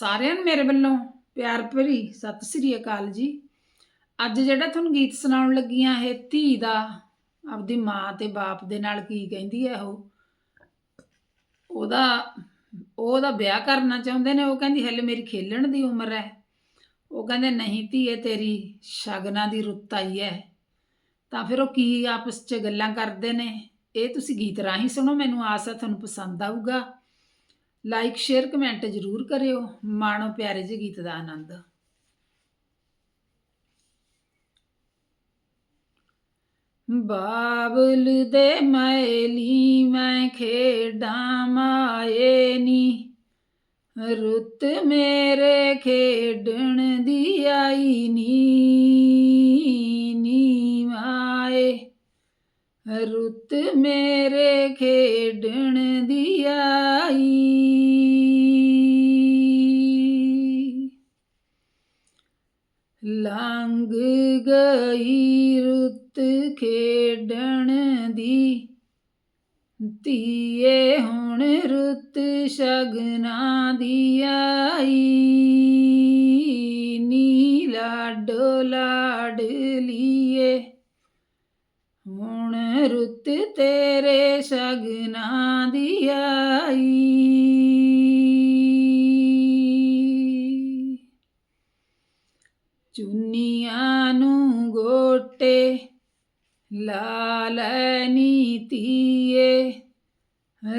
ਸਾਰਿਆਂ ਨੂੰ ਮੇਰੇ ਵੱਲੋਂ ਪਿਆਰ ਭਰੀ ਸਤਿ ਸ੍ਰੀ ਅਕਾਲ ਜੀ। ਅੱਜ ਜਿਹੜਾ ਤੁਹਾਨੂੰ ਗੀਤ ਸੁਣਾਉਣ ਲੱਗੀ ਆ ਇਹ ਧੀ ਦਾ, ਆਪਦੀ ਮਾਂ ਤੇ ਬਾਪ ਦੇ ਨਾਲ ਕੀ ਕਹਿੰਦੀ ਹੈ ਉਹ? ਉਹਦਾ ਉਹਦਾ ਵਿਆਹ ਕਰਨਾ ਚਾਹੁੰਦੇ ਨੇ, ਉਹ ਕਹਿੰਦੀ, ਹਲੇ ਮੇਰੀ ਖੇਲਣ ਦੀ ਉਮਰ ਹੈ। ਉਹ ਕਹਿੰਦੇ, ਨਹੀਂ ਧੀਏ ਤੇਰੀ ਸ਼ਗਨਾਂ ਦੀ ਰੁੱਤ ਆਈ ਹੈ। ਤਾਂ ਫਿਰ ਉਹ ਕੀ ਆਪਸ 'ਚ ਗੱਲਾਂ ਕਰਦੇ ਨੇ? ਇਹ ਤੁਸੀਂ ਗੀਤ ਰਾਹੀਂ ਸੁਣੋ, ਮੈਨੂੰ ਆਸ ਹੈ ਤੁਹਾਨੂੰ ਪਸੰਦ ਆਊਗਾ। ਲਾਈਕ ਸ਼ੇਅਰ ਕਮੈਂਟ ਜ਼ਰੂਰ ਕਰਿਓ। ਮਾਣੋ ਪਿਆਰੇ ਜਿਹੇ ਗੀਤ ਦਾ ਆਨੰਦ। ਬਾਬਲ ਦੇ ਮੈਲੀ ਮੈਂ ਖੇਡਾਂ ਮਾਏ ਨੀ। ਰੁੱਤ ਮੇਰੇ ਖੇਡਣ ਦੀ ਆਈ ਨੀ। ਰੁੱਤ ਮੇਰੇ ਖੇਡਣ ਦੀ ਆਈ। ਲੰਘ ਗਈ ਰੁੱਤ ਖੇਡਣ ਦੀ। ਧੀਏ, ਹੁਣ ਰੁੱਤ ਸ਼ਗਨਾਂ ਦੀ ਆਈ। ਨੀ ਲਾਡੋ ਲਾਡਲੀਏ ਹੁਣ ਰੁੱਤ ਤੇਰੇ ਸ਼ਗਨਾਂ ਦੀ ਆਈ। ਚੁੰਨੀਆਂ ਨੂੰ ਗੋਟੇ ਲਾਲ ਨੀਤੀਏ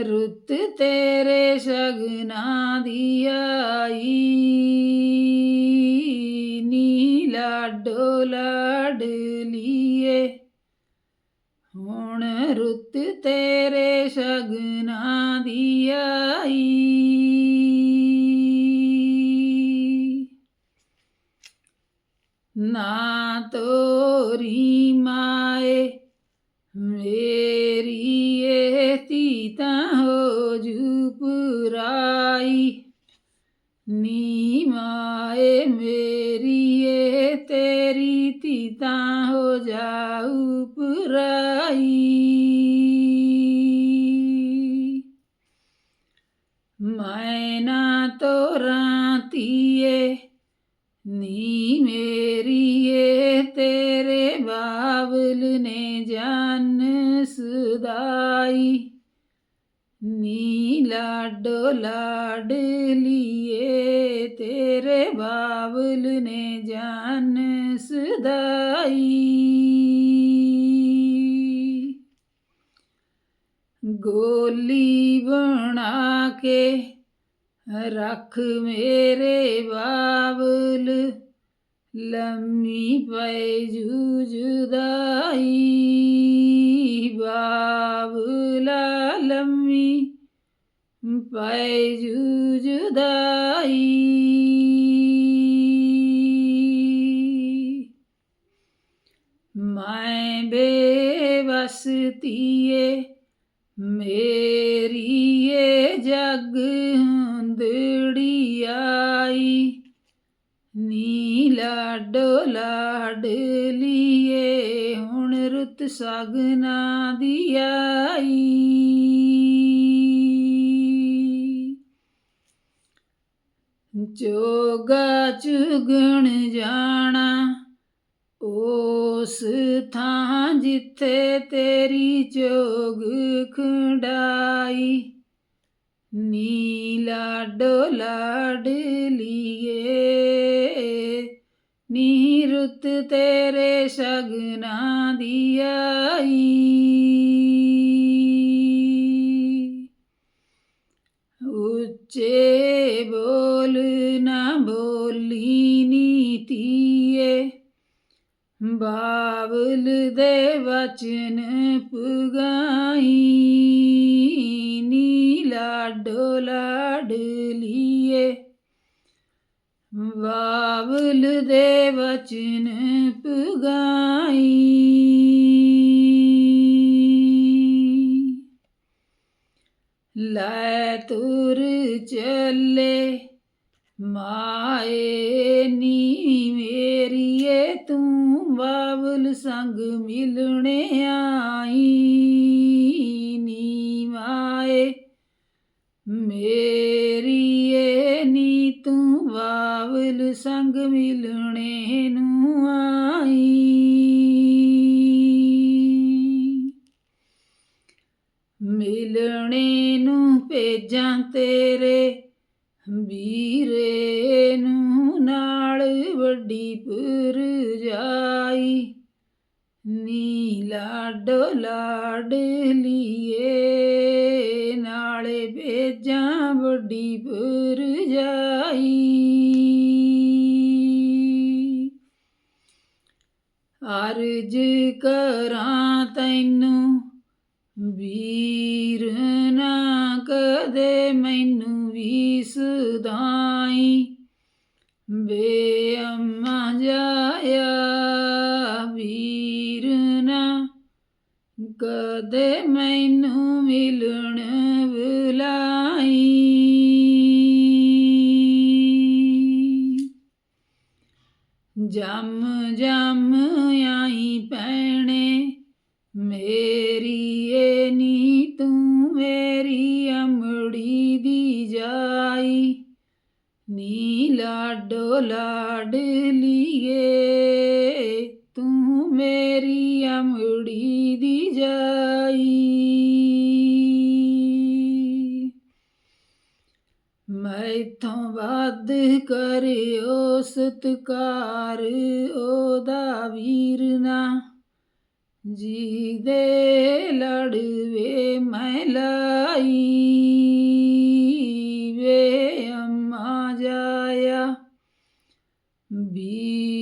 ਰੁੱਤ ਤੇਰੇ ਸ਼ਗਨਾਂ ਦੀ ਆਈ ਨਾ ਤੋਰੀ ਮਾਏ, ਮੇਰੀ ਇਹ ਧੀ ਤਾਂ ਹੋ ਜੂ ਪੁਰਾਈ। ਨੀ ਮਾਏ, ਮੇਰੀ ਇਹ ਤੇਰੀ ਧੀ ਤਾਂ ਹੋ ਜਾਊ ਪੁਰਾਈ। ਜਾਨ ਸੁਦਾਈ। ਨੀ ਲਾਡੋ ਲਾਡਲੀਏ ਤੇਰੇ ਬਾਬਲ ਨੇ ਜਾਨ ਸੁਦਾਈ। ਗੋਲੀ ਬਣਾ ਕੇ ਰੱਖ ਮੇਰੇ ਬਾਬਲ ਲੰਮੀ ਪੈ ਜੂ ਜੁਦਾਈ ਬਾਬਲਾ ਲੰਮੀ ਪਏ ਜੂ ਜੁਦਾਈ ਮੈਂ ਬੇਵਸ ਧੀਏ ਮੇਰੀ ਏ ਜਗ ਹੁੰਦੜੀ ਆਈ। ਨੀ ਲਾਡੋ ਲਾਡਲੀਏ ਹੁਣ ਰੁੱਤ ਸਾਗਨਾ ਦੀ ਆਈ। ਜੋਗਾ ਚੁਗਣ ਜਾਣਾ, ਉਸ ਥਾਂ ਜਿੱਥੇ ਤੇਰੀ ਜੋਗ ਖੁੰਡਾਈ। ਨੀ ਲਾਡੋ ਲਾਡਲੀਏ ਨੀ ਰੁੱਤ ਤੇਰੇ ਸ਼ਗਨਾਂ ਦੀ ਉੱਚੇ ਬੋਲ ਨਾ ਬੋਲੀ ਨੀਤੀਏ ਬਾਬਲ ਦੇ ਵਚਨ ਪੁਗਾਈ। ਨੀ ਲਾਡੋ ਲਾਡਲੀਏ ਬਾਬਲ ਦੇ ਵਚਨ ਪੁਗਾਈ। ਲੈ ਤੁਰ ਚੱਲੇ ਮਾਏ ਨੀ ਮੇਰੀਏ ਤੂੰ ਬਾਬਲ ਸੰਗ ਮਿਲਣੇ ਸੰਗ ਮਿਲਣੇ ਨੂੰ ਆਈ। ਮਿਲਣੇ ਨੂੰ ਭੇਜਾਂ ਤੇਰੇ ਵੀਰੇ ਨੂੰ ਨਾਲ ਵੱਡੀ ਜਾਈ। ਨੀ ਲਾਡੋ ਲਾਡ ਲੀਏ ਨਾਲੇ ਭੇਜਾਂ ਵੱਡੀ ਜਾਈ। ਅਰਜ ਕਰਾਂ ਤੈਨੂੰ ਵੀਰ ਨਾ ਕਦੇ ਮੈਨੂੰ ਵੀ ਸਦਾਈ ਵੇ ਜਾਇਆ ਵੀਰ ਨਾ ਕਦੇ ਮੈਨੂੰ ਮਿਲਣ ਬੁਲਾਈ ਜੰਮ, ਜਮ ਆਈ ਭੈਣੇ, ਮੇਰੀ ਏ ਨੀ ਤੂੰ ਮੇਰੀ ਅਮੜੀ ਦੀ ਜਾਈ। ਨੀ ਲਾਡੋ ਲਾਡ ਲੀਏ ਤੂੰ ਮੇਰੀ ਅਮੜੀ ਕਰਿਓ ਸਤਕਾਰ ਉਹਦਾ ਵੀਰਨਾ ਜੀ ਦੇ ਲੜਵੇ ਮੈਂ ਲਾਈ ਵੇ ਅੰਮਾ ਜਾਇਆ। ਬੀ